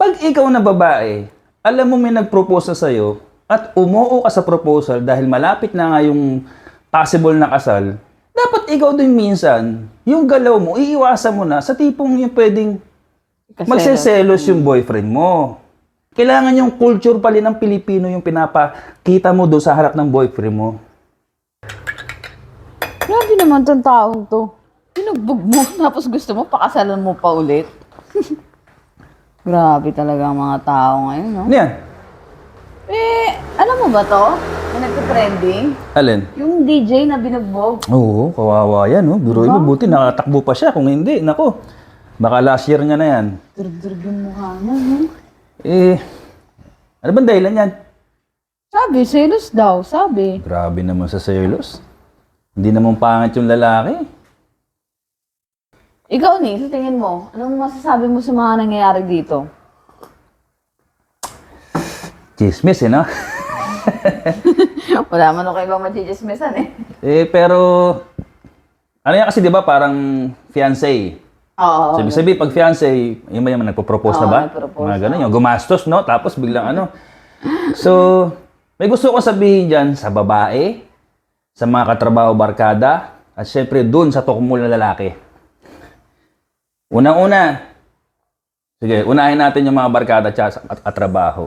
Pag ikaw na babae, alam mo may nag-propose na sa'yo at umuo ka sa proposal dahil malapit na nga yung possible na kasal, dapat ikaw din minsan, yung galaw mo, iiwasan mo na sa tipong yung pwedeng magseselos yung boyfriend mo. Kailangan yung culture pali ng Pilipino yung pinapakita mo doon sa harap ng boyfriend mo. Grabe naman tong taong to. Pinugbog mo, tapos gusto mo, pakasalan mo pa ulit. Grabe talaga ang mga tao ngayon, no? Ano yan? Eh, alam mo ba to? Na nagka-trending? Alin? Yung DJ na binugbog. Oo, kawawa yan. Oh. Biro mo, buti nakatakbo pa siya. Kung hindi, nako. Baka last year niya na yan. Durug-durug yung mukha mo, no? Eh, ano bang dahilan yan? Sabi, selos daw, sabi. Grabe naman sa selos. Hindi naman pangit yung lalaki. Ikaw ni, sa tingin mo, anong masasabi mo sa mga nangyayari dito? Chismis, eh, no? Wala man ako ibang machismisan eh. eh, pero... Ano yan kasi, di ba, parang fiancé. Oo. Sabi sabi pag fiancé, yung may nagpo-propose na Oo, ba? nagpo-propose Mga ganun, yung gumastos, no? Tapos biglang ano. So, may gusto ko sabihin dyan sa babae, sa mga katrabaho barkada, at syempre dun sa tukmul na lalaki. Unang-una, sige, unahin natin yung mga barkada at, at, at trabaho.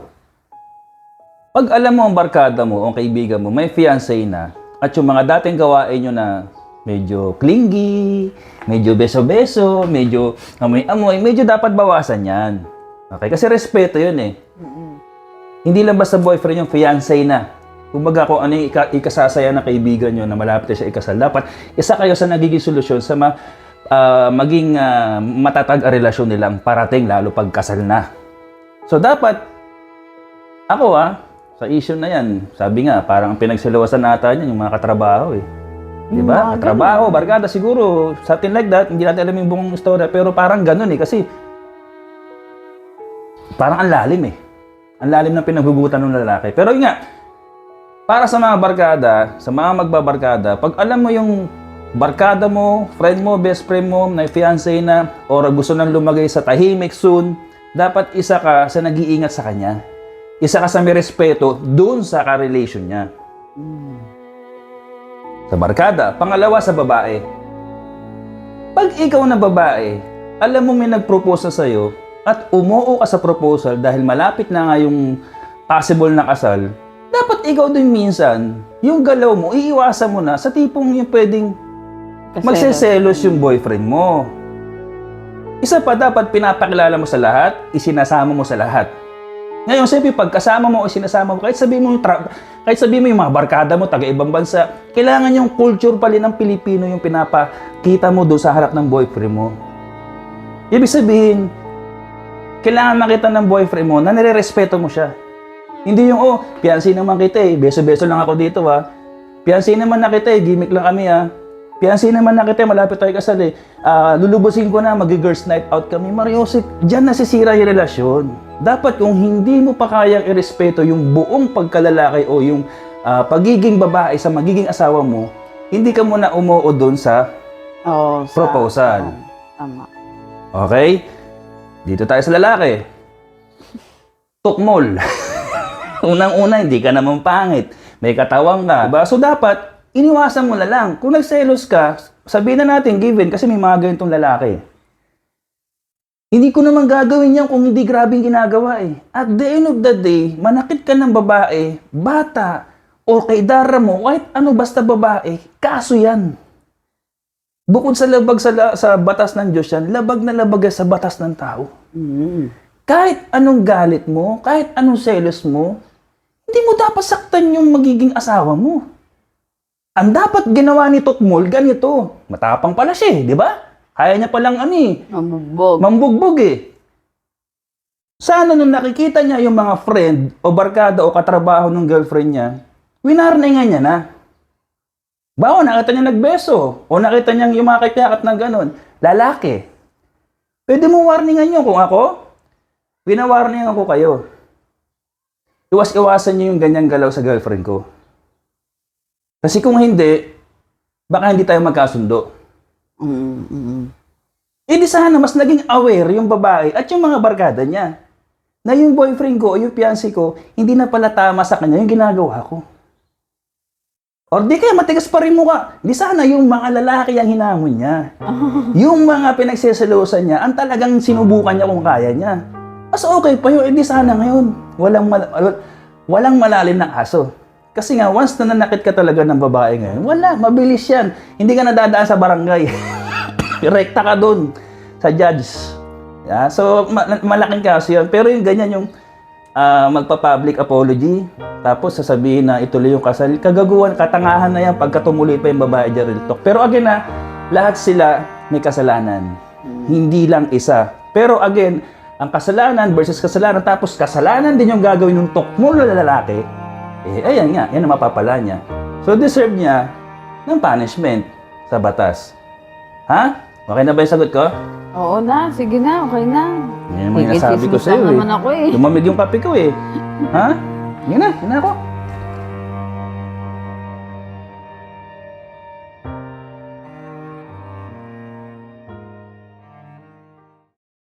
Pag alam mo ang barkada mo, ang kaibigan mo, may fiancé na, at yung mga dating gawain nyo na medyo clingy, medyo beso-beso, medyo amoy-amoy, medyo dapat bawasan yan. Okay? Kasi respeto yun eh. Hindi lang basta boyfriend yung fiancé na. Kumbaga kung ano yung ika- ikasasaya na kaibigan nyo na malapit siya ikasal, dapat isa kayo sa nagiging solusyon sa ma- ah, maging ah, matatag ang relasyon nilang parating lalo pag kasal na. So dapat, ako ah, sa issue na yan, sabi nga, parang ang pinagsilawasan nata niyan yung mga katrabaho eh. Di ba? Katrabaho, barkada, siguro, something like that, hindi natin alam yung buong istorya, pero parang ganun eh, kasi parang ang lalim eh. Ang lalim ng pinaghugutan ng lalaki. Pero yun nga, para sa mga barkada, sa mga magbabarkada, pag alam mo yung barkada mo, friend mo, best friend mo, na fiancé na, or gusto nang lumagay sa tahimik soon, dapat isa ka sa nag-iingat sa kanya. Isa ka sa may respeto doon sa ka-relation niya. Sa barkada. Pangalawa sa babae. Pag ikaw na babae, alam mo may nag-propose na sa'yo at umuo ka sa proposal dahil malapit na nga yung possible na kasal, dapat ikaw din minsan, yung galaw mo, iiwasan mo na sa tipong yung pwedeng Kasi, magseselos yung boyfriend mo. Isa pa, dapat pinapakilala mo sa lahat, isinasama mo sa lahat. Ngayon, siyempre, pag kasama mo o sinasama mo, kahit sabihin mo yung, tra- kahit sabihin mo yung mga barkada mo, taga ibang bansa, kailangan yung culture pali ng Pilipino yung pinapakita mo doon sa harap ng boyfriend mo. Ibig sabihin, kailangan makita ng boyfriend mo na nire-respeto mo siya. Hindi yung, oh, fiancé naman kita eh, beso-beso lang ako dito ha. Fiancé naman na kita eh, gimmick lang kami ha. Fiancé naman na kita, malapit tayo kasal eh. Ah, lulubusin ko na, mag-girls night out kami. Mariosip, dyan nasisira yung relasyon. Dapat kung hindi mo pa kayang irespeto yung buong pagkalalaki o yung ah, pagiging babae sa magiging asawa mo, hindi ka muna umuo doon sa Oo, sa- proposal. Tama. Okay? Dito tayo sa lalaki. Tukmol. Unang-una, hindi ka naman pangit. May katawang ka. Diba? So dapat, iniwasan mo na lang. Kung nagselos ka, sabihin na natin, given, kasi may mga ganitong lalaki. Hindi ko naman gagawin yan kung hindi grabing ginagawa eh. At the end of the day, manakit ka ng babae, bata, o kay dara mo, kahit ano basta babae, kaso yan. Bukod sa labag sa, la- sa batas ng Diyos yan, labag na labag sa batas ng tao. Mm. Kahit anong galit mo, kahit anong selos mo, hindi mo dapat saktan yung magiging asawa mo. Ang dapat ginawa ni Tokmol, ganito. Matapang pala siya, eh, di ba? Kaya niya palang ano eh, Mabugbog. mambugbog eh. Sana nung nakikita niya yung mga friend o barkada o katrabaho ng girlfriend niya, winarningan niya na. Bawa, nakita niya nagbeso o nakita niya yung mga kakyakat na gano'n. Lalaki. Pwede mo warningan yun kung ako. Winawarningan ko kayo. Iwas-iwasan niyo yung ganyang galaw sa girlfriend ko. Kasi kung hindi, baka hindi tayo magkasundo. Mm, mm. Eh di sana mas naging aware yung babae at yung mga barkada niya. na yung boyfriend ko o yung fiancé ko, hindi na pala tama sa kanya yung ginagawa ko. Or di kaya matigas pa rin mukha. Di sana yung mga lalaki ang hinamon niya. yung mga pinagseselosan niya, ang talagang sinubukan niya kung kaya niya. Mas okay pa yun, eh di sana ngayon. Walang, mal- wal- walang malalim na kaso. Kasi nga, once na nanakit ka talaga ng babae ngayon, wala, mabilis yan. Hindi ka nadadaan sa barangay. Rekta ka doon sa judge. Yeah, so, ma- malaking kaso yan. Pero yung ganyan yung ah, magpa-public apology, tapos sasabihin na ituloy yung kasal, kagaguhan, katangahan na yan pagka tumuloy pa yung babae dyan real talk. Pero again na, lahat sila may kasalanan. Hindi lang isa. Pero again, ang kasalanan versus kasalanan, tapos kasalanan din yung gagawin ng tokmo na lalaki, eh, ayan nga, yan ang mapapala niya. So, deserve niya ng punishment sa batas. Ha? Okay na ba yung sagot ko? Oo na, sige na, okay na. Yan ang mga nasabi ko sa'yo eh. naman ako eh. Lumamig yung kape ko eh. Ha? Yun na, yun na ako.